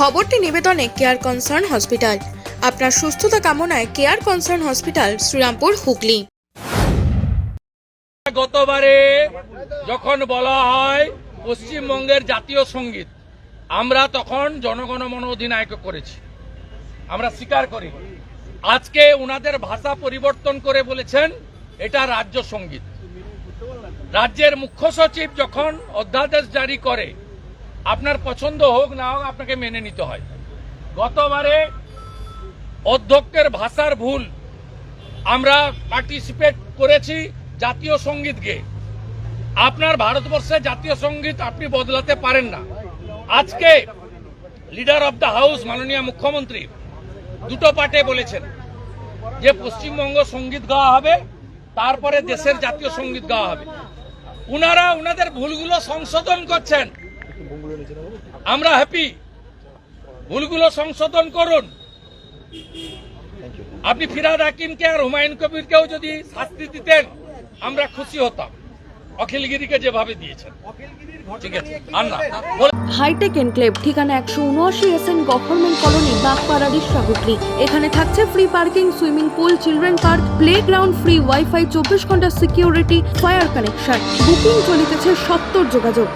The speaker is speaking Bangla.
খবরটি নিবেদনে কেয়ার কনসার্ন হসপিটাল আপনার সুস্থতা কামনায় care concern hospital Serampore, Hooghly. গতবারে যখন বলা হয় পশ্চিমবঙ্গের জাতীয় সংগীত, আমরা তখন জনগণমন অধিনায়ক করেছি। আমরা স্বীকার করি। আজকে ওনাদের ভাষা পরিবর্তন করে বলেছেন, এটা রাজ্য সংগীত। রাজ্যের মুখ্য সচিব যখন অধ্যাদেশ জারি করে আপনার পছন্দ হোক না হোক আপনাকে মেনে নিতে হয়। গতবারে অধ্যক্ষের ভাষার ভুল আমরা পার্টিসিপেট করেছি জাতীয় সংগীত আপনার ভারতবর্ষে জাতীয় সংগীত আপনি বদলাতে পারেন না। আজকে লিডার অব দ্য হাউস মাননীয় মুখ্যমন্ত্রী দুটো পার্টে বলেছেন যে পশ্চিমবঙ্গ সংগীত গাওয়া হবে, তারপরে দেশের জাতীয় সংগীত গাওয়া হবে। উনারা, উনাদের ভুলগুলো সংশোধন করছেন। আমরা হ্যাপি ভুলগুলো সংশোধন করুন। আপনি ফিরাদ হাকিমকে আর হুমায়ুন কবিরকেও যদি শাস্তি দিতেন, আমরা খুশি হতাম। যেভাবে দিয়েছেন। হাইটেক এনক্লেভ ঠিকানা একশো উনআশি গভর্নমেন্ট কলোনি এখানে থাকছে free parking swimming pool children park playground free wifi চব্বিশ ঘণ্টা সিকিউরিটি ফায়ার কানেকশন বুকিং সত্তর যোগাযোগ।